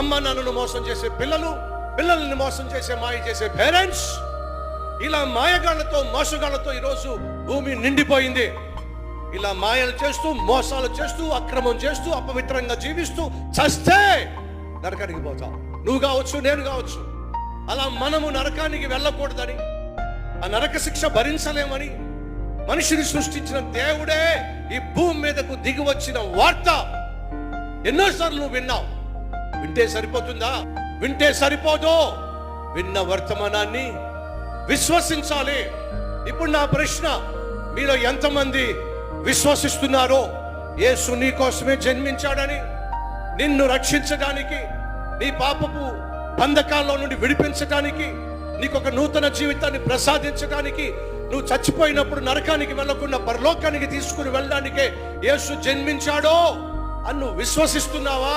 అమ్మ నన్ను మోసం చేసే పిల్లలు పిల్లల్ని మోసం చేసే మాయ చేసే పేరెంట్స్ ఇలా మాయగాళ్ళతో మోసగాళ్ళతో ఈరోజు భూమి నిండిపోయింది. ఇలా మాయలు చేస్తూ మోసాలు చేస్తూ అక్రమం చేస్తూ అపవిత్రంగా జీవిస్తూ చస్తే నరకానికి పోతాం. నువ్వు కావచ్చు నేను కావచ్చు. అలా మనము నరకానికి వెళ్ళకూడదని ఆ నరక శిక్ష భరించలేమని మనిషిని సృష్టించిన దేవుడే ఈ భూమి మీదకు దిగి వచ్చిన వార్త. ఎన్నోసార్లు నువ్వు విన్నావు. వింటే సరిపోతుందా? వింటే సరిపోదు. విన్న వర్తమానాన్ని విశ్వసించాలి. ఇప్పుడు నా ప్రశ్న మీలో ఎంతమంది విశ్వసిస్తున్నారో? యేసు నీ కోసమే జన్మించాడని నిన్ను రక్షించడానికి నీ పాపపు బంధకాల్లో నుండి విడిపించడానికి నీకు ఒక నూతన జీవితాన్ని ప్రసాదించడానికి నువ్వు చచ్చిపోయినప్పుడు నరకానికి వెళ్ళకుండా పరలోకానికి తీసుకుని వెళ్ళడానికే యేసు జన్మించాడో అని నువ్వు విశ్వసిస్తున్నావా?